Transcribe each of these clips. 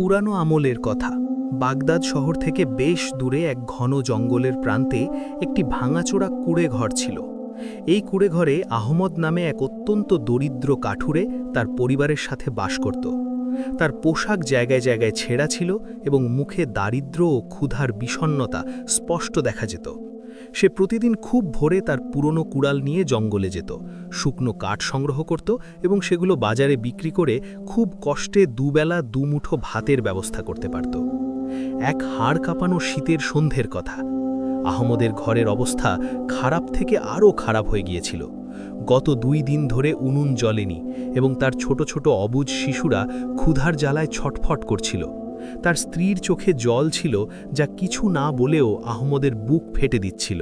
পুরানো আমলের কথা। বাগদাদ শহর থেকে বেশ দূরে এক ঘন জঙ্গলের প্রান্তে একটি ভাঙাচোরা কুড়ে ঘর ছিল। এই কুড়ে ঘরে আহমদ নামে এক অত্যন্ত দরিদ্র কাঠুরে তার পরিবারের সাথে বাস করত। তার পোশাক জায়গায় জায়গায় ছেঁড়া ছিল এবং মুখে দারিদ্র্য ও ক্ষুধার বিষণ্ণতা স্পষ্ট দেখা যেত। সে প্রতিদিন খুব ভোরে তার পুরনো কুড়াল নিয়ে জঙ্গলে যেত, শুকনো কাঠ সংগ্রহ করত এবং সেগুলো বাজারে বিক্রি করে খুব কষ্টে দুবেলা দুমুঠো ভাতের ব্যবস্থা করতে পারত। এক হাড় কাঁপানো শীতের সন্ধ্যের কথা। আহমদের ঘরের অবস্থা খারাপ থেকে আরও খারাপ হয়ে গিয়েছিল। গত দুই দিন ধরে উনুন জ্বলেনি এবং তার ছোট ছোট অবুজ শিশুরা ক্ষুধার জ্বালায় ছটফট করছিল। তার স্ত্রীর চোখে জল ছিল যা কিছু না বলেও আহমদের বুক ফেটে দিচ্ছিল।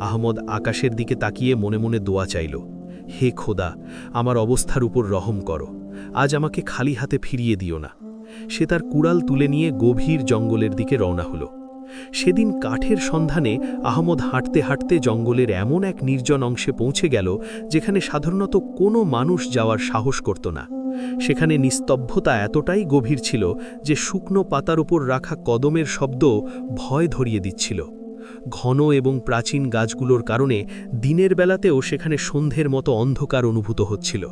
আহমদ আকাশের দিকে তাকিয়ে মনে মনে দোয়া চাইল, হে খোদা, আমার অবস্থার উপর রহম করো। আজ আমাকে খালি হাতে ফিরিয়ে দিও না। সে তার কুড়াল তুলে নিয়ে গভীর জঙ্গলের দিকে রওনা হলো। সেদিন কাঠের সন্ধানে আহমদ হাঁটতে হাঁটতে জঙ্গলের এমন এক নির্জন অংশে পৌঁছে গেল, যেখানে সাধারণত কোনো মানুষ যাওয়ার সাহস করত না। সেখানে নিস্তব্ধতা এতটাই গভীর ছিল যে শুকনো পাতার উপর রাখা কদমের শব্দ ভয় ধরিয়ে দিচ্ছিল। ঘন এবং প্রাচীন গাছগুলোর কারণে দিনের বেলাতেও সেখানে সন্ধ্যের মতো অন্ধকার অনুভূত হচ্ছিল।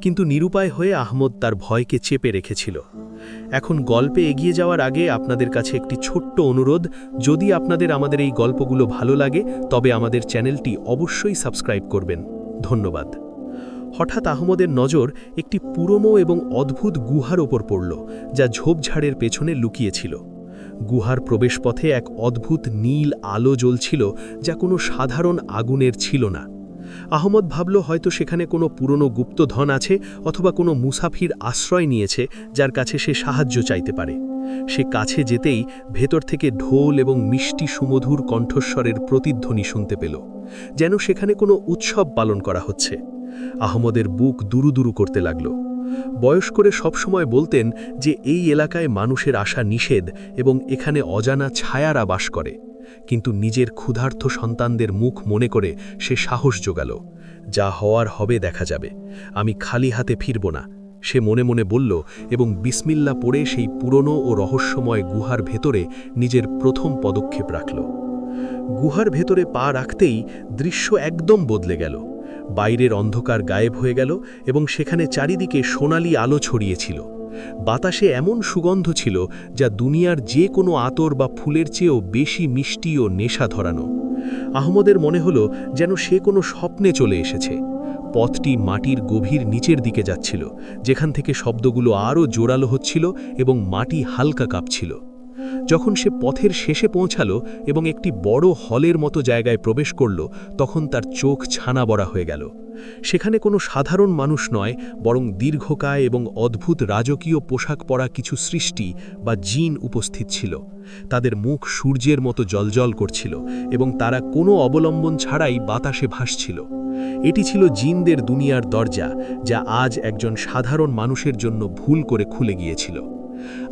কিন্তু নিরুপায় হয়ে আহমদ তার ভয়কে চেপে রেখেছিল। এখন গল্পে এগিয়ে যাওয়ার আগে আপনাদের কাছে একটি ছোট্ট অনুরোধ, যদি আপনাদের আমাদের এই গল্পগুলো ভালো লাগে, তবে আমাদের চ্যানেলটি অবশ্যই সাবস্ক্রাইব করবেন। ধন্যবাদ। হঠাৎ আহমদের নজর একটি পুরনো এবং অদ্ভুত গুহার ওপর পড়ল, যা ঝোপঝাড়ের পেছনে লুকিয়েছিল। গুহার প্রবেশপথে এক অদ্ভুত নীল আলো জ্বলছিল, যা কোনো সাধারণ আগুনের ছিল না। আহমদ ভাবল, হয়তো সেখানে কোনো পুরনো গুপ্তধন আছে অথবা কোনো মুসাফির আশ্রয় নিয়েছে, যার কাছে সে সাহায্য চাইতে পারে। সে কাছে যেতেই ভেতর থেকে ঢোল এবং মিষ্টি সুমধুর কণ্ঠস্বরের প্রতিধ্বনি শুনতে পেল, যেন সেখানে কোনো উৎসব পালন করা হচ্ছে। আহমদের বুক দুরুদুরু করতে লাগল। বয়স করে সবসময় বলতেন যে এই এলাকায় মানুষের আসা নিষেধ এবং এখানে অজানা ছায়ারা বাস করে। কিন্তু নিজের ক্ষুধার্থ সন্তানদের মুখ মনে করে সে সাহস জোগাল। যা হওয়ার হবে দেখা যাবে। আমি খালি হাতে ফিরব না। সে মনে মনে বলল এবং বিসমিল্লা পড়ে সেই পুরনো ও রহস্যময় গুহার ভেতরে নিজের প্রথম পদক্ষেপ রাখল। গুহার ভেতরে পা রাখতেই দৃশ্য একদম বদলে গেল। বাইরের অন্ধকার গায়েব হয়ে গেল এবং সেখানে চারিদিকে সোনালি আলো ছড়িয়েছিল। বাতাসে এমন সুগন্ধ ছিল যা দুনিয়ার যে কোনো আতর বা ফুলের চেয়েও বেশি মিষ্টি ও নেশা ধরানো। আহমদের মনে হল যেন সে কোনো স্বপ্নে চলে এসেছে। পথটি মাটির গভীর নিচের দিকে যাচ্ছিল, যেখান থেকে শব্দগুলো আরও জোরালো হচ্ছিল এবং মাটি হালকা কাঁপছিল। যখন সে পথের শেষে পৌঁছালো এবং একটি বড় হলের মতো জায়গায় প্রবেশ করল, তখন তার চোখ ছানা বড়া হয়ে গেল। সেখানে কোনো সাধারণ মানুষ নয়, বরং দীর্ঘকায় এবং অদ্ভুত রাজকীয় পোশাক পরা কিছু সৃষ্টি বা জিন উপস্থিত ছিল। তাদের মুখ সূর্যের মতো জলজল করছিল এবং তারা কোনো অবলম্বন ছাড়াই বাতাসে ভাসছিল। এটি ছিল জিনদের দুনিয়ার দরজা, যা আজ একজন সাধারণ মানুষের জন্য ভুল করে খুলে গিয়েছিল।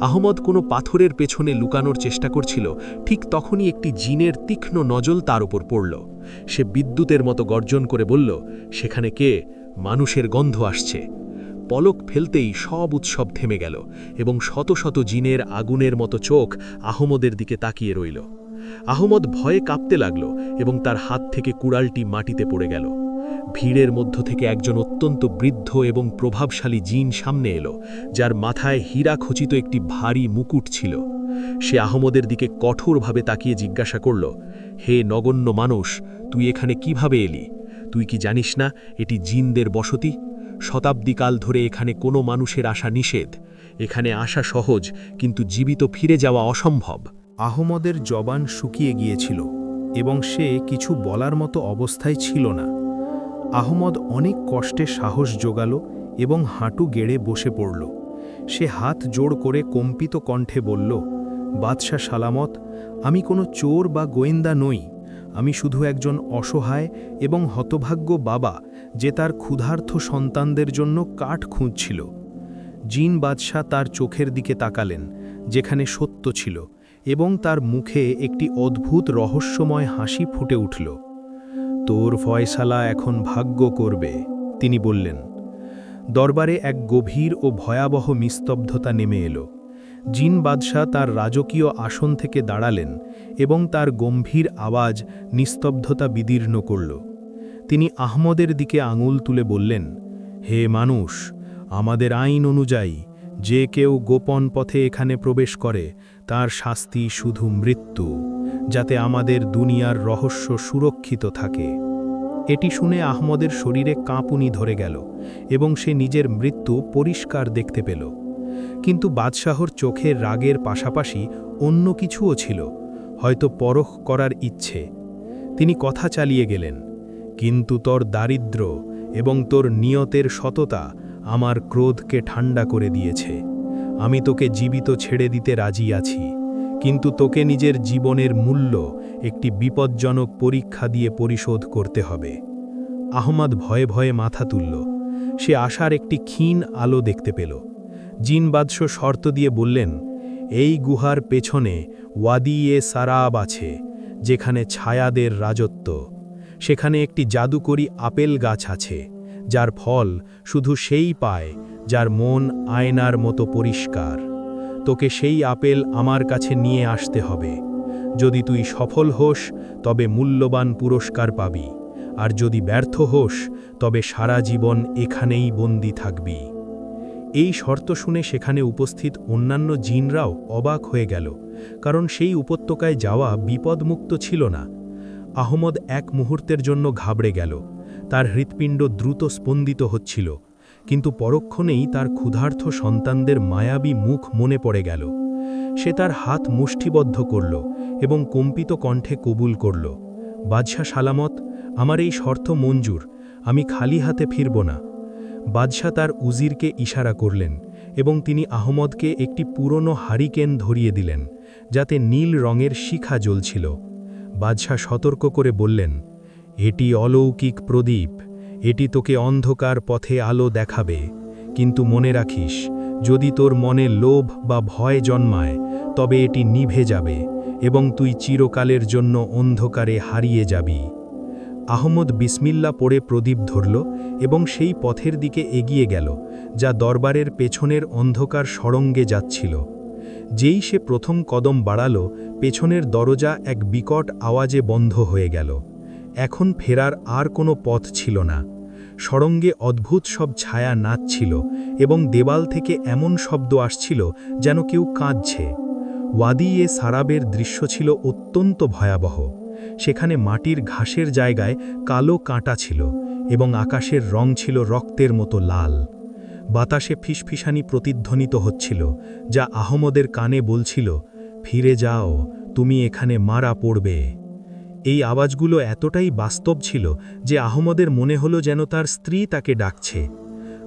আহমদ কোনো পাথরের পেছনে লুকানোর চেষ্টা করছিল, ঠিক তখনই একটি জিনের তীক্ষ্ণ নজল তার উপর পড়ল। সে বিদ্যুতের মতো গর্জন করে বলল, সেখানে কে? মানুষের গন্ধ আসছে। পলক ফেলতেই সব উৎসব থেমে গেল এবং শত শত জিনের আগুনের মতো চোখ আহমদের দিকে তাকিয়ে রইল। আহমদ ভয়ে কাঁপতে লাগল এবং তার হাত থেকে কুড়ালটি মাটিতে পড়ে গেল। ভিড়ের মধ্য থেকে একজন অত্যন্ত বৃদ্ধ এবং প্রভাবশালী জিন সামনে এলো, যার মাথায় হীরা খচিত একটি ভারী মুকুট ছিল। সে আহমদের দিকে কঠোরভাবে তাকিয়ে জিজ্ঞাসা করল, হে নগণ্য মানুষ, তুই এখানে কীভাবে এলি? তুই কি জানিস না এটি জিনদের বসতি? শতাব্দীকাল ধরে এখানে কোনো মানুষের আসা নিষেধ। এখানে আসা সহজ, কিন্তু জীবিত ফিরে যাওয়া অসম্ভব। আহমদের জবান শুকিয়ে গিয়েছিল, এবং সে কিছু বলার মতো অবস্থায় ছিল না। আহমদ অনেক কষ্টে সাহস জোগাল এবং হাঁটু গেড়ে বসে পড়ল। সে হাত জোড় করে কম্পিত কণ্ঠে বলল, বাদশাহ সালামত, আমি কোনো চোর বা গোয়েন্দা নই। আমি শুধু একজন অসহায় এবং হতভাগ্য বাবা যে তার ক্ষুধার্থ সন্তানদের জন্য কাঠ খুঁজছিল। জিন বাদশাহ তার চোখের দিকে তাকালেন, যেখানে সত্য ছিল এবং তার মুখে একটি অদ্ভুত রহস্যময় হাসি ফুটে উঠল। তোর ফয়সালা এখন ভাগ্য করবে। তিনি বললেন, দরবারে এক গভীর ও ভয়াবহ নিস্তব্ধতা নেমে এলো। জিন বাদশাহ তার রাজকীয় আসন থেকে দাঁড়ালেন এবং তার গম্ভীর আওয়াজ নিস্তব্ধতা বিদীর্ণ করল। তিনি আহমদের দিকে আঙুল তুলে বললেন, হে মানুষ, আমাদের আইন অনুযায়ী যে কেউ গোপন পথে এখানে প্রবেশ করে, তার শাস্তি শুধু মৃত্যু। যাতে আমাদের দুনিয়ার রহস্য সুরক্ষিত থাকে। এটি শুনে আহমদের শরীরে কাঁপুনি ধরে গেল এবং সে নিজের মৃত্যু পরিষ্কার দেখতে পেল। কিন্তু বাদশাহর চোখে রাগের পাশাপাশি অন্য কিছুও ছিল, হয়তো পরখ করার ইচ্ছে। তিনি কথা চালিয়ে গেলেন, কিন্তু তোর দারিদ্র্য এবং তোর নিয়তের সততা আমার ক্রোধকে ঠান্ডা করে দিয়েছে। আমি তোকে জীবিত ছেড়ে দিতে রাজি আছি। কিন্তু তোকে নিজের জীবনের মূল্য একটি বিপজ্জনক পরীক্ষা দিয়ে পরিশোধ করতে হবে। আহমদ ভয়ে ভয়ে মাথা তুলল। সে আশার একটি ক্ষীণ আলো দেখতে পেল। জিন বাদশ শর্ত দিয়ে বললেন, এই গুহার পেছনে ওয়াদি এ সারাব আছে, যেখানে ছায়াদের রাজত্ব। সেখানে একটি জাদুকরী আপেল গাছ আছে, যার ফল শুধু সেই পায় যার মন আয়নার মতো পরিষ্কার। তোকে সেই আপেল আমার কাছে নিয়ে আসতে হবে। যদি তুই সফল হোস, তবে মূল্যবান পুরস্কার পাবি। আর যদি ব্যর্থ হোস, তবে সারা জীবন এখানেই বন্দি থাকবি। এই শর্ত শুনে সেখানে উপস্থিত অন্যান্য জিনরাও অবাক হয়ে গেল, কারণ সেই উপত্যকায় যাওয়া বিপদমুক্ত ছিল না। আহমদ এক মুহূর্তের জন্য ঘাবড়ে গেল, তার হৃৎপিণ্ড দ্রুত স্পন্দিত হচ্ছিল। কিন্তু পরক্ষণেই তার ক্ষুধার্থ সন্তানদের মায়াবী মুখ মনে পড়ে গেল। সে তার হাত মুষ্টিবদ্ধ করল এবং কম্পিত কণ্ঠে কবুল করল, বাদশাহ সালামত, আমার এই শর্ত মঞ্জুর, আমি খালি হাতে ফিরব না। বাদশাহ তার উজিরকে ইশারা করলেন এবং তিনি আহমদকে একটি পুরনো হারিকেন ধরিয়ে দিলেন, যাতে নীল রঙের শিখা জ্বলছিল। বাদশাহ সতর্ক করে বললেন, এটি অলৌকিক প্রদীপ। এটি তোকে অন্ধকার পথে আলো দেখাবে। কিন্তু মনে রাখিস, যদি তোর মনে লোভ বা ভয় জন্মায়, তবে এটি নিভে যাবে এবং তুই চিরকালের জন্য অন্ধকারে হারিয়ে যাবি। আহমদ বিসমিল্লা পড়ে প্রদীপ ধরল এবং সেই পথের দিকে এগিয়ে গেল, যা দরবারের পেছনের অন্ধকার সরঙ্গে যাচ্ছিল। যেই সে প্রথম কদম বাড়াল, পেছনের দরজা এক বিকট আওয়াজে বন্ধ হয়ে গেল। এখন ফেরার আর কোনো পথ ছিল না। সরঙ্গে অদ্ভুত সব ছায়া নাচছিল এবং দেওয়াল থেকে এমন শব্দ আসছিল যেন কেউ কাঁদছে। ওয়াদি এ সারাবের দৃশ্য ছিল অত্যন্ত ভয়াবহ। সেখানে মাটির ঘাসের জায়গায় কালো কাঁটা ছিল এবং আকাশের রং ছিল রক্তের মতো লাল। বাতাসে ফিসফিসানি প্রতিধ্বনিত হচ্ছিল, যা আহমদের কানে বলছিল, ফিরে যাও, তুমি এখানে মারা পড়বে। এই আওয়াজগুলো এতটাই বাস্তব ছিল যে আহমদের মনে হলো যেন তার স্ত্রী তাকে ডাকছে।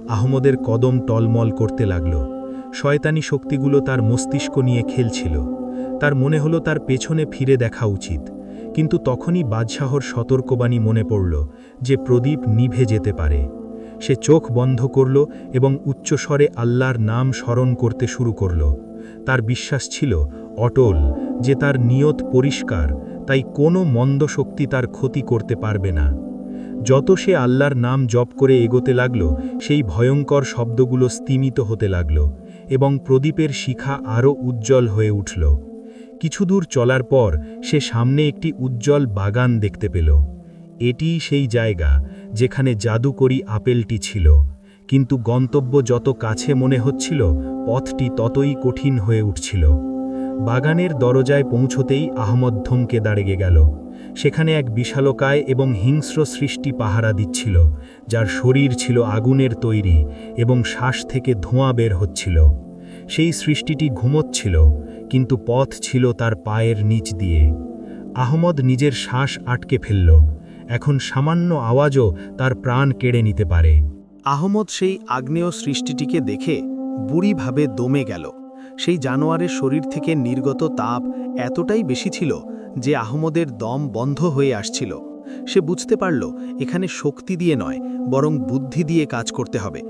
আহমদের কদম টলমল করতে লাগল। শয়তানি শক্তিগুলো তার মস্তিষ্ক নিয়ে খেলছিল। তার মনে হলো তার পেছনে ফিরে দেখা উচিত। কিন্তু তখনই বাদশাহর সতর্কবাণী মনে পড়ল যে প্রদীপ নিভে যেতে পারে। সে চোখ বন্ধ করল এবং উচ্চস্বরে আল্লাহর নাম স্মরণ করতে শুরু করল। তার বিশ্বাস ছিল অটল, যে তার নিয়ত পরিষ্কার তাই কোনো মন্দ শক্তি তার ক্ষতি করতে পারবে না। যত সে আল্লাহর নাম জপ করে এগোতে লাগল, সেই ভয়ঙ্কর শব্দগুলো স্তিমিত হতে লাগল এবং প্রদীপের শিখা আরও উজ্জ্বল হয়ে উঠল। কিছু দূর চলার পর সে সামনে একটি উজ্জ্বল বাগান দেখতে পেল। এটিই সেই জায়গা যেখানে জাদুকরি আপেলটি ছিল। কিন্তু গন্তব্য যত কাছে মনে হচ্ছিল, পথটি ততই কঠিন হয়ে উঠছিল। বাগানের দরজায় পৌঁছতেই আহমদ ধমকে দাঁড়িয়ে গেল। সেখানে এক বিশালকায় এবং হিংস্র সৃষ্টি পাহারা দিচ্ছিল, যার শরীর ছিল আগুনের তৈরি এবং শ্বাস থেকে ধোঁয়া বের হচ্ছিল। সেই সৃষ্টিটি ঘুমোচ্ছিল কিন্তু পথ ছিল তার পায়ের নিচ দিয়ে। আহমদ নিজের শ্বাস আটকে ফেলল, এখন সামান্য আওয়াজও তার প্রাণ কেড়ে নিতে পারে। আহমদ সেই আগ্নেয় সৃষ্টিটিকে দেখে বুড়িভাবে দমে গেল। সেই জানোয়ারের শরীর থেকে নির্গত তাপ এতটাই বেশি ছিল যে আহমদের দম বন্ধ হয়ে আসছিল। সে বুঝতে পারল, এখানে শক্তি দিয়ে নয়, বরং বুদ্ধি দিয়ে কাজ করতে হবে।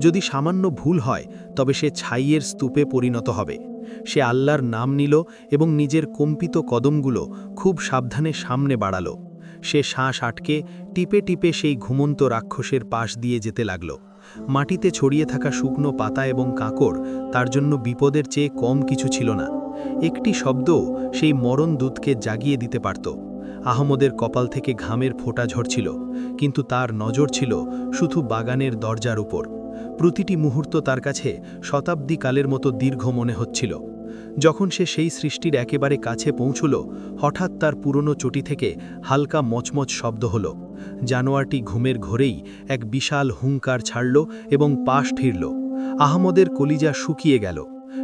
যদি সামান্য ভুল হয়, তবে সে ছাইয়ের স্তূপে পরিণত হবে। সে আল্লাহর নাম নিল এবং নিজের কম্পিত কদমগুলো খুব সাবধানে সামনে বাড়াল। সে শ্বাস আটকে টিপে টিপে সেই ঘুমন্ত রাক্ষসের পাশ দিয়ে যেতে লাগল। মাটিতে ছড়িয়ে থাকা শুকনো পাতা এবং কাঁকড় তার জন্য বিপদের চেয়ে কম কিছু ছিল না। একটি শব্দ সেই মরণ দূতকে জাগিয়ে দিতে পারত। আহমদের কপাল থেকে ঘামের ফোঁটা ঝরছিল, কিন্তু তার নজর ছিল শুধু বাগানের দরজার উপর। প্রতিটি মুহূর্ত তার কাছে শতাব্দীকালের মতো দীর্ঘ মনে হচ্ছিল। যখন সে সেই সৃষ্টির একেবারে কাছে পৌঁছল, হঠাৎ তার পুরনো চটি থেকে হালকা মচমচ শব্দ হল। জানোয়ারটি ঘুমের ঘোরেই এক বিশাল হুঙ্কার ছাড়ল এবং পাশ ঠিরল আহমদের কলিজা শুকিয়ে গেল।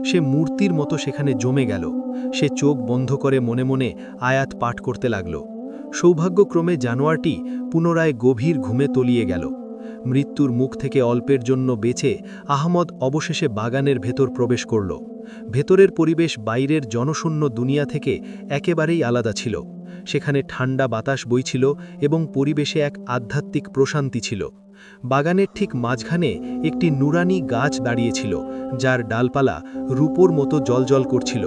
সে মূর্তির মতো সেখানে জমে গেল। সে চোখ বন্ধ করে মনে মনে আয়াত পাঠ করতে লাগল। সৌভাগ্যক্রমে জানোয়ারটি পুনরায় গভীর ঘুমে তলিয়ে গেল। মৃত্যুর মুখ থেকে অল্পের জন্য বেঁচে আহমদ অবশেষে বাগানের ভেতর প্রবেশ করল। ভেতরের পরিবেশ বাইরের জনশূন্য দুনিয়া থেকে একেবারেই আলাদা ছিল। সেখানে ঠান্ডা বাতাস বইছিল এবং পরিবেশে এক আধ্যাত্মিক প্রশান্তি ছিল। বাগানের ঠিক মাঝখানে একটি নুরানি গাছ দাঁড়িয়েছিল, যার ডালপালা রূপোর মতো জলজল করছিল।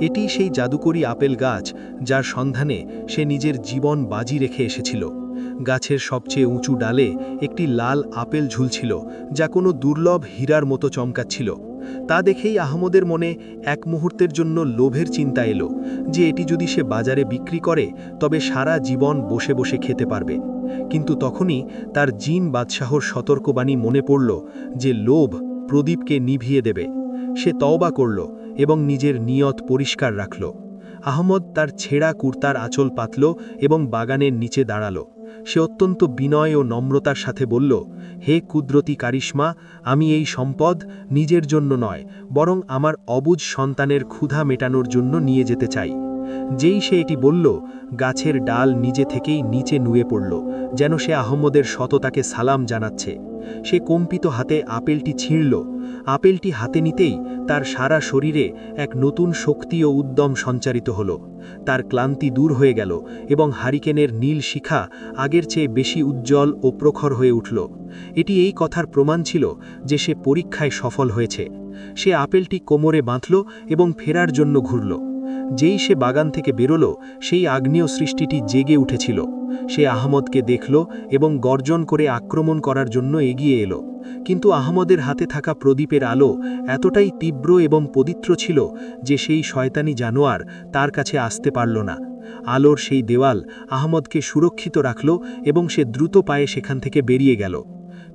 এটি সেই জাদুকরী আপেল গাছ, যার সন্ধানে সে নিজের জীবন বাজি রেখে এসেছিল। গাছের সবচেয়ে উঁচু ডালে একটি লাল আপেল ঝুলছিল, যা কোনো দুর্লভ হীরার মতো চমকাচ্ছিল। তা দেখেই আহমদের মনে এক মুহূর্তের জন্য লোভের চিন্তা এলো যে এটি যদি সে বাজারে বিক্রি করে, তবে সারা জীবন বসে বসে খেতে পারবে। কিন্তু তখনই তার জিন বাদশাহর সতর্কবাণী মনে পড়ল যে লোভ প্রদীপকে নিভিয়ে দেবে। সে তওবা করল এবং নিজের নিয়ত পরিষ্কার রাখল। আহমদ তার ছেঁড়া কুর্তার আঁচল পাতল এবং বাগানের নিচে দাঁড়াল। সে অত্যন্ত বিনয় ও নম্রতার সাথে বলল, হে কুদরতি কারিশ্মা, আমি এই সম্পদ নিজের জন্য নয়, বরং আমার অবুজ সন্তানের ক্ষুধা মেটানোর জন্য নিয়ে যেতে চাই। যেই সে এটি বলল গাছের ডাল নিজে থেকেই নিচে নুয়ে পড়ল, যেন সে আহম্মদের সততাকে সালাম জানাচ্ছে। সে কম্পিত হাতে আপেলটি ছিঁড়ল। আপেলটি হাতে নিতেই তার সারা শরীরে এক নতুন শক্তি ও উদ্যম সঞ্চারিত হল। তার ক্লান্তি দূর হয়ে গেল এবং হারিকেনের নীল শিখা আগের চেয়ে বেশি উজ্জ্বল ও প্রখর হয়ে উঠল। এটি এই কথার প্রমাণ ছিল যে সে পরীক্ষায় সফল হয়েছে। সে আপেলটি কোমরে বাঁধল এবং ফেরার জন্য ঘুরল। যেই সে বাগান থেকে বেরোল, সেই আগ্নেয় সৃষ্টিটি জেগে উঠেছিল। সে আহমদকে দেখল এবং গর্জন করে আক্রমণ করার জন্য এগিয়ে এলো। কিন্তু আহমদের হাতে থাকা প্রদীপের আলো এতটাই তীব্র এবং পবিত্র ছিল যে সেই শয়তানি জানোয়ার তার কাছে আসতে পারল না। আলোর সেই দেওয়াল আহমদকে সুরক্ষিত রাখল এবং সে দ্রুত পায়ে সেখান থেকে বেরিয়ে গেল।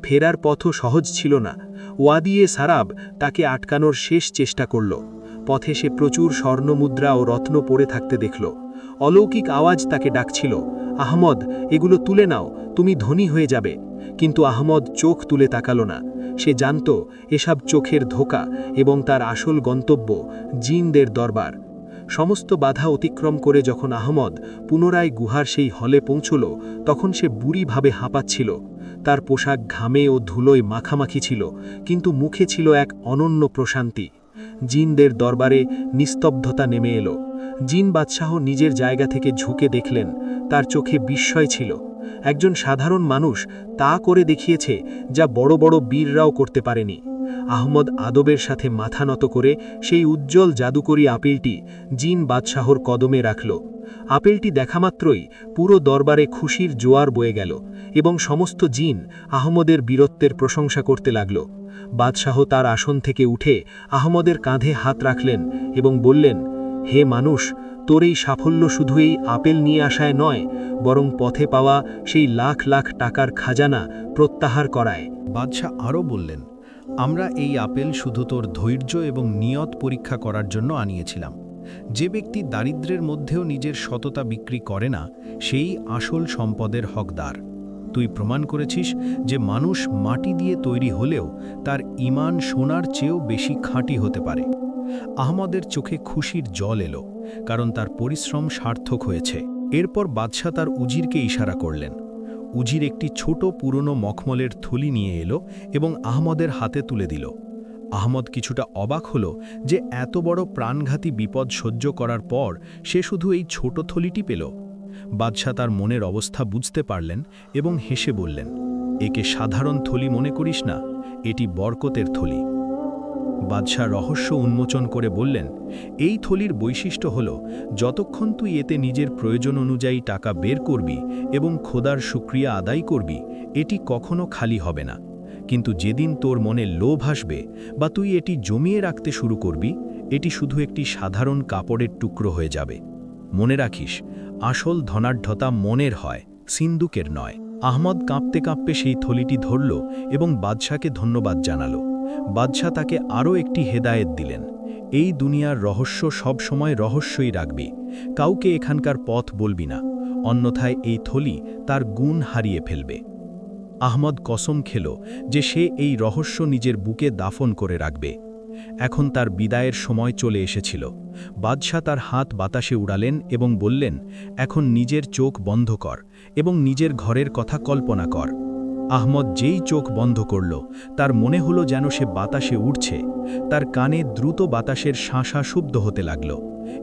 ফেরার পথও সহজ ছিল না। ওয়াদিয়ে সারাব তাকে আটকানোর শেষ চেষ্টা করল। পথে সে প্রচুর স্বর্ণমুদ্রা ও রত্ন পড়ে থাকতে দেখল। অলৌকিক আওয়াজ তাকে ডাকছিল, আহমদ, এগুলো তুলে নাও, তুমি ধনী হয়ে যাবে। কিন্তু আহমদ চোখ তুলে তাকালো না। সে জানত, এসব চোখের ধোকা এবং তার আসল গন্তব্য জিনদের দরবার। সমস্ত বাধা অতিক্রম করে যখন আহমদ পুনরায় গুহার সেই হলে পৌঁছল, তখন সে বুড়িভাবে হাঁপাচ্ছিল। তার পোশাক ঘামে ও ধুলোয় মাখামাখি ছিল, কিন্তু মুখে ছিল এক অনন্য প্রশান্তি। জিনদের দরবারে নিস্তব্ধতা নেমে এলো। জিন বাদশাহ নিজের জায়গা থেকে ঝুঁকে দেখলেন, তার চোখে বিস্ময় ছিল। একজন সাধারণ মানুষ তা করে দেখিয়েছে যা বড় বড় বীররাও করতে পারেনি। আহমদ আদবের সাথে মাথা নত করে সেই উজ্জ্বল জাদুকরী আপিলটি জিন বাদশাহর কদমে রাখল। আপেলটি দেখামাত্রই পুরো দরবারে খুশির জোয়ার বয়ে গেল এবং সমস্ত জিন আহমদের বীরত্বের প্রশংসা করতে লাগল। বাদশাহ তার আসন থেকে উঠে আহমদের কাঁধে হাত রাখলেন এবং বললেন, হে মানুষ, তোর এই সাফল্য শুধু এই আপেল নিয়ে আসায় নয়, বরং পথে পাওয়া সেই লাখ লাখ টাকার খাজানা প্রত্যাহার করায়। বাদশাহ আরও বললেন, আমরা এই আপেল শুধু তোর ধৈর্য এবং নিয়ত পরীক্ষা করার জন্য আনিয়েছিলাম। যে ব্যক্তি দারিদ্র্যের মধ্যেও নিজের সততা বিক্রি করে না, সেই আসল সম্পদের হকদার। তুই প্রমাণ করেছিস যে মানুষ মাটি দিয়ে তৈরি হলেও তার ইমান সোনার চেয়েও বেশি খাঁটি হতে পারে। আহমদের চোখে খুশির জল এলো, কারণ তার পরিশ্রম সার্থক হয়েছে। এরপর বাদশাহ তার উজিরকে ইশারা করলেন। উজির একটি ছোট পুরনো মখমলের থলি নিয়ে এলো এবং আহমদের হাতে তুলে দিল। আহমদ কিছুটা অবাক হল যে এত বড় প্রাণঘাতী বিপদ সহ্য করার পর সে শুধু এই ছোট থলিটি পেল। বাদশাহ তার মনের অবস্থা বুঝতে পারলেন এবং হেসে বললেন, একে সাধারণ থলি মনে করিস না, এটি বরকতের থলি। বাদশাহ রহস্য উন্মোচন করে বললেন, এই থলির বৈশিষ্ট্য হল, যতক্ষণ তুই এতে নিজের প্রয়োজন অনুযায়ী টাকা বের করবি এবং খোদার সুক্রিয়া আদায় করবি, এটি কখনো খালি হবে না। কিন্তু যেদিন তোর মনে লোভ আসবে বা তুই এটি জমিয়ে রাখতে শুরু করবি, এটি শুধু একটি সাধারণ কাপড়ের টুকরো হয়ে যাবে। মনে রাখিস, আসল ধনাঢ্যতা মনের হয় সিন্দুকের নয়। আহমদ কাঁপতে কাঁপতে সেই থলিটি ধরল এবং বাদশাকে ধন্যবাদ জানালো। বাদশাহ তাকে আরও একটি হেদায়েত দিলেন। এই দুনিয়ার রহস্য সব সময় রহস্যই রাখবি। কাউকে এখানকার পথ বলবি না। অন্যথায় এই থলি তার গুণ হারিয়ে ফেলবে। আহমদ কসম খেল যে সে এই রহস্য নিজের বুকে দাফন করে রাখবে। এখন তার বিদায়ের সময় চলে এসেছিল। বাদশাহ তার হাত বাতাসে উড়ালেন এবং বললেন, এখন নিজের চোখ বন্ধ কর এবং নিজের ঘরের কথা কল্পনা কর। আহমদ যেই চোখ বন্ধ করল, তার মনে হলো যেন সে বাতাসে উঠছে তার কানে দ্রুত বাতাসের শাঁসা শুদ্ধ হতে লাগল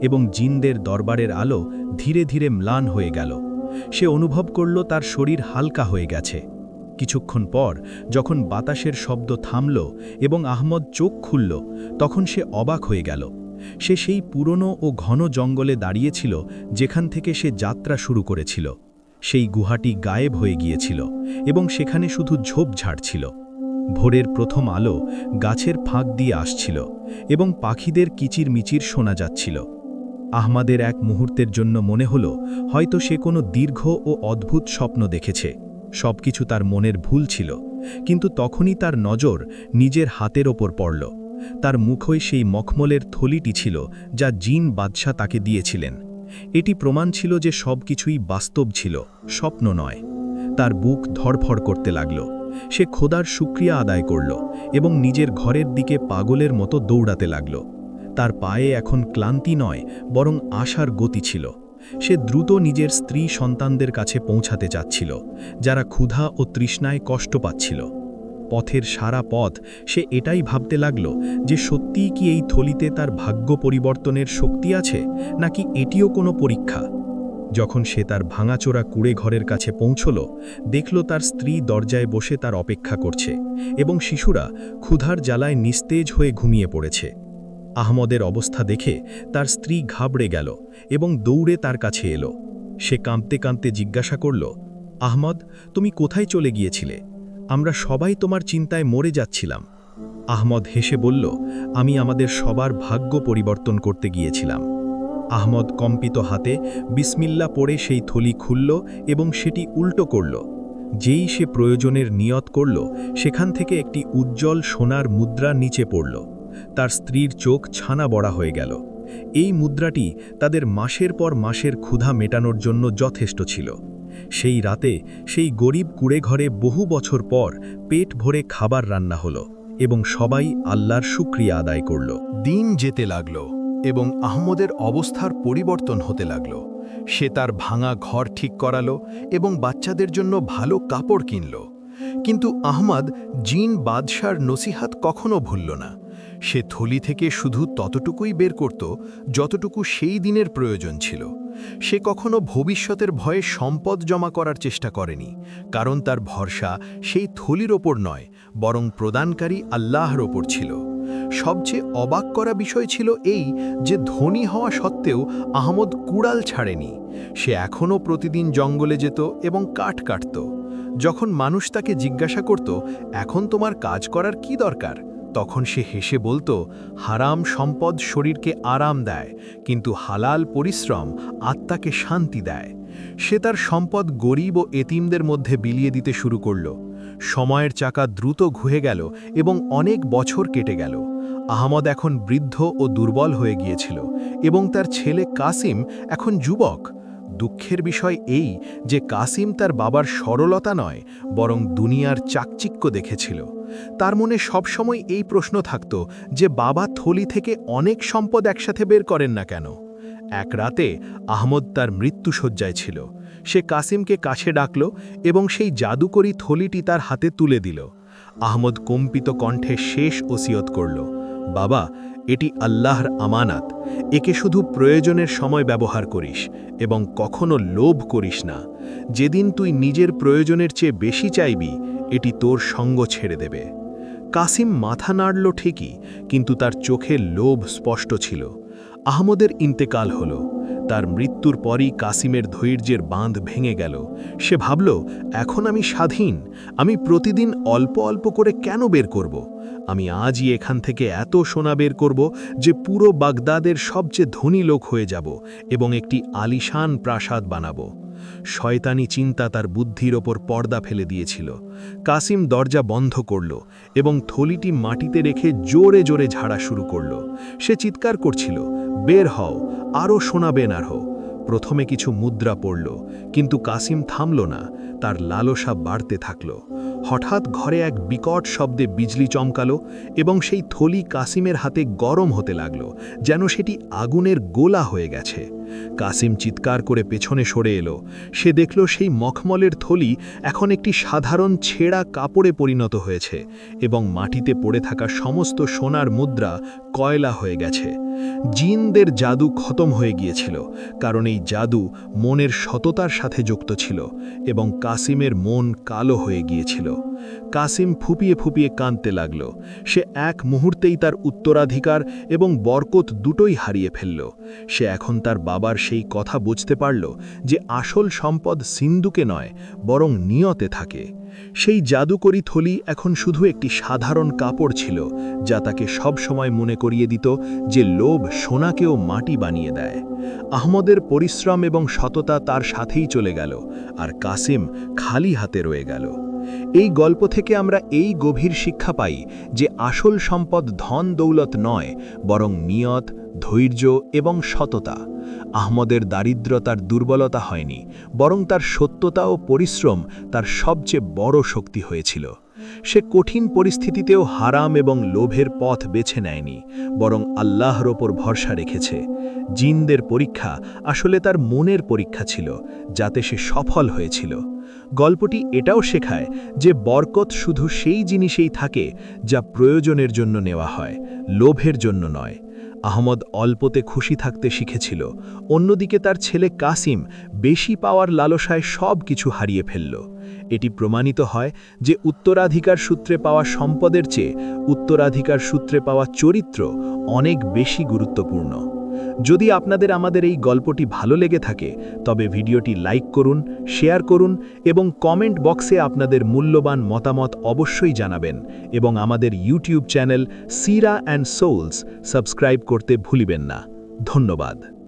এবং জিনদের দরবারের আলো ধীরে ধীরে ম্লান হয়ে গেল। সে অনুভব করল তার শরীর হালকা হয়ে গেছে। কিছুক্ষণ পর যখন বাতাসের শব্দ থামল এবং আহমদ চোখ খুলল, তখন সে অবাক হয়ে গেল। সে সেই পুরনো ও ঘন জঙ্গলে দাঁড়িয়েছিল যেখান থেকে সে যাত্রা শুরু করেছিল। সেই গুহাটি গায়েব হয়ে গিয়েছিল এবং সেখানে শুধু ঝোপঝাড় ছিল ভোরের প্রথম আলো গাছের ফাঁক দিয়ে আসছিল এবং পাখিদের কিচিরমিচির শোনা যাচ্ছিল। আহমাদের এক মুহূর্তের জন্য মনে হল, হয়তো সে কোনো দীর্ঘ ও অদ্ভুত স্বপ্ন দেখেছে। সবকিছু তার মনের ভুল ছিল, কিন্তু তখনই তার নজর নিজের হাতের ওপর পড়ল। তার মুখই সেই মখমলের থলিটি ছিল যা জিন বাদশাহ তাকে দিয়েছিলেন। এটি প্রমাণ ছিল যে সব কিছুই বাস্তব ছিল, স্বপ্ন নয়। তার বুক ধরফড় করতে লাগল। সে খোদার সুক্রিয়া আদায় করল এবং নিজের ঘরের দিকে পাগলের মতো দৌড়াতে লাগল। তার পায়ে এখন ক্লান্তি নয়, বরং আশার গতি ছিল। সে দ্রুত নিজের স্ত্রী সন্তানদের কাছে পৌঁছাতে চাচ্ছিল, যারা ক্ষুধা ও তৃষ্ণায় কষ্ট পাচ্ছিল। পথের সারা পথ সে এটাই ভাবতে লাগল যে সত্যিই কি এই থলিতে তার ভাগ্য পরিবর্তনের শক্তি আছে, নাকি এটিও কোনো পরীক্ষা? যখন সে তার ভাঙাচোরা কুড়ে ঘরের কাছে পৌঁছল, দেখল তার স্ত্রী দরজায় বসে তার অপেক্ষা করছে এবং শিশুরা ক্ষুধার জ্বালায় নিস্তেজ হয়ে ঘুমিয়ে পড়েছে। আহমদের অবস্থা দেখে তার স্ত্রী ঘাবড়ে গেল এবং দৌড়ে তার কাছে এলো। সে কাঁদতে কাঁদতে জিজ্ঞাসা করল, আহমদ, তুমি কোথায় চলে গিয়েছিলে? আমরা সবাই তোমার চিন্তায় মরে যাচ্ছিলাম। আহমদ হেসে বলল, আমি আমাদের সবার ভাগ্য পরিবর্তন করতে গিয়েছিলাম। আহমদ কম্পিত হাতে বিসমিল্লা পড়ে সেই থলি খুলল এবং সেটি উল্টো করল। যেই সে প্রয়োজনের নিয়ত করল, সেখান থেকে একটি উজ্জ্বল সোনার মুদ্রা নিচে পড়ল। তার স্ত্রীর চোখ ছানা বড়া হয়ে গেল। এই মুদ্রাটি তাদের মাসের পর মাসের ক্ষুধা মেটানোর জন্য যথেষ্ট ছিল। সেই রাতে সেই গরিব কুড়ে ঘরে বহু বছর পর পেট ভরে খাবার রান্না হলো এবং সবাই আল্লাহর শুক্রিয়া আদায় করল। দিন যেতে লাগল এবং আহমদের অবস্থার পরিবর্তন হতে লাগল। সে তার ভাঙা ঘর ঠিক করালো এবং বাচ্চাদের জন্য ভালো কাপড় কিনল। কিন্তু আহমদ জিন বাদশার নসিহাত কখনো ভুলল না। সে থলি থেকে শুধু ততটুকুই বের করত যতটুকু সেই দিনের প্রয়োজন ছিল। সে কখনো ভবিষ্যতের ভয়ে সম্পদ জমা করার চেষ্টা করেনি, কারণ তার ভরসা সেই থলির ওপর নয়, বরং প্রদানকারী আল্লাহর ওপর ছিল। সবচেয়ে অবাক করা বিষয় ছিল এই যে ধনী হওয়া সত্ত্বেও আহমদ কুড়াল ছাড়েনি। সে এখনও প্রতিদিন জঙ্গলে যেত এবং কাঠ কাটত। যখন মানুষ তাকে জিজ্ঞাসা করত, এখন তোমার কাজ করার কি দরকার? তখন সে হেসে বলতো, হারাম সম্পদ শরীরকে আরাম দেয়, কিন্তু হালাল পরিশ্রম আত্মাকে শান্তি দেয়। সে তার সম্পদ গরিব ও এতিমদের মধ্যে বিলিয়ে দিতে শুরু করল। সময়ের চাকা দ্রুত ঘুরে গেল এবং অনেক বছর কেটে গেল। আহমদ এখন বৃদ্ধ ও দুর্বল হয়ে গিয়েছিল এবং তার ছেলে কাসিম এখন যুবক। দুঃখের বিষয় এই যে কাসিম তার বাবার সরলতা নয়, বরং দুনিয়ার চাকচিক্য দেখেছিল। তার মনে সবসময় এই প্রশ্ন থাকত যে বাবা থলি থেকে অনেক সম্পদ একসাথে বের করেন না কেন। এক রাতে আহমদ তার মৃত্যুসজ্জায় ছিল। সে কাসিমকে কাছে ডাকল এবং সেই জাদুকরি থলিটি তার হাতে তুলে দিল। আহমদ কম্পিত কণ্ঠে শেষ ওসিয়ত করল, বাবা, এটি আল্লাহর আমানাত। একে শুধু প্রয়োজনের সময় ব্যবহার করিস এবং কখনো লোভ করিস না। যেদিন তুই নিজের প্রয়োজনের চেয়ে বেশি চাইবি এটি তোর সঙ্গ ছেড়ে দেবে। কাসিম মাথা নাড়ল ঠিকই, কিন্তু তার চোখে লোভ স্পষ্ট ছিল। আহমদের ইন্তেকাল হল। তার মৃত্যুর পরই কাসিমের ধৈর্যের বাঁধ ভেঙে গেল। সে ভাবল, এখন আমি স্বাধীন। আমি প্রতিদিন অল্প অল্প করে কেন বের করব? আমি আজই এখান থেকে এত সোনা বের করব যে পুরো বাগদাদের সবচেয়ে ধনী লোক হয়ে যাব এবং একটি আলিশান প্রাসাদ বানাবো। শয়তানি চিন্তা তার বুদ্ধির ওপর পর্দা ফেলে দিয়েছিল। কাসিম দরজা বন্ধ করল এবং থলিটি মাটিতে রেখে জোরে জোরে ঝাড়া শুরু করল। সে চিৎকার করছিল, বের হও আরও শোনাবেন আর প্রথমে কিছু মুদ্রা পড়ল, কিন্তু কাসিম থামল না, তার লালসা বাড়তে থাকল। হঠাৎ ঘরে এক বিকট শব্দে বিজলি চমকালো এবং সেই থলি কাসিমের হাতে গরম হতে লাগল, যেন সেটি আগুনের গোলা হয়ে গেছে। কাসিম চিৎকার করে পেছনে সরে এলো। সে দেখল সেই মখমলের থলি এখন একটি সাধারণ ছেঁড়া কাপড়ে পরিণত হয়েছে এবং মাটিতে পড়ে থাকা সমস্ত সোনার মুদ্রা কয়লা হয়ে গেছে। জিনদের জাদু খতম হয়ে গিয়েছিল, কারণ এই জাদু মনের সততার সাথে যুক্ত ছিল এবং কাসিমের মন কালো হয়ে গিয়েছিল। কাসিম ফুপিয়ে ফুপিয়ে কাঁদতে লাগল। সে এক মুহূর্তেই তার উত্তরাধিকার এবং বরকত দুটোই হারিয়ে ফেলল। সে এখন তার বাবার সেই কথা বুঝতে পারল যে আসল সম্পদ সিন্ধুকে নয়, বরং নিয়তে থাকে। সেই জাদুকরি থলি এখন শুধু একটি সাধারণ কাপড় ছিল, যা তাকে সব সময় মনে করিয়ে দিত যে লোভ সোনাকেও মাটি বানিয়ে দেয়। আহমদের পরিশ্রম এবং সততা তার সাথেই চলে গেল, আর কাসিম খালি হাতে রয়ে গেল। এই গল্প থেকে আমরা এই গভীর শিক্ষা পাই যে আসল সম্পদ ধন দৌলত নয়, বরং নিয়ত, ধৈর্য এবং সততা। আহমদের দারিদ্রতার দুর্বলতা হয়নি, বরং তার সত্যতা ও পরিশ্রম তার সবচেয়ে বড় শক্তি হয়েছিল। সে কঠিন পরিস্থিতিতেও হারাম এবং লোভের পথ বেছে নেয়নি, বরং আল্লাহর ওপর ভরসা রেখেছে। জিনদের পরীক্ষা আসলে তার মনের পরীক্ষা ছিল, যাতে সে সফল হয়েছিল। গল্পটি এটাও শেখায় যে বরকত শুধু সেই জিনিসেই থাকে যা প্রয়োজনের জন্য নেওয়া হয়, লোভের জন্য নয়। আহমদ অল্পতে খুশি থাকতে শিখেছিল। অন্যদিকে তার ছেলে কাসিম বেশি পাওয়ার লালসায় সব কিছু হারিয়ে ফেলল। এটি প্রমাণিত হয় যে উত্তরাধিকার সূত্রে পাওয়া সম্পদের চেয়ে উত্তরাধিকার সূত্রে পাওয়া চরিত্র অনেক বেশি গুরুত্বপূর্ণ। যদি আপনাদের আমাদের এই গল্পটি ভালো লেগে থাকে, তবে ভিডিওটি লাইক করুন, শেয়ার করুন এবং কমেন্ট বক্সে আপনাদের মূল্যবান মতামত অবশ্যই জানাবেন এবং আমাদের YouTube channel Sira and Souls subscribe করতে ভুলিবেন না। ধন্যবাদ।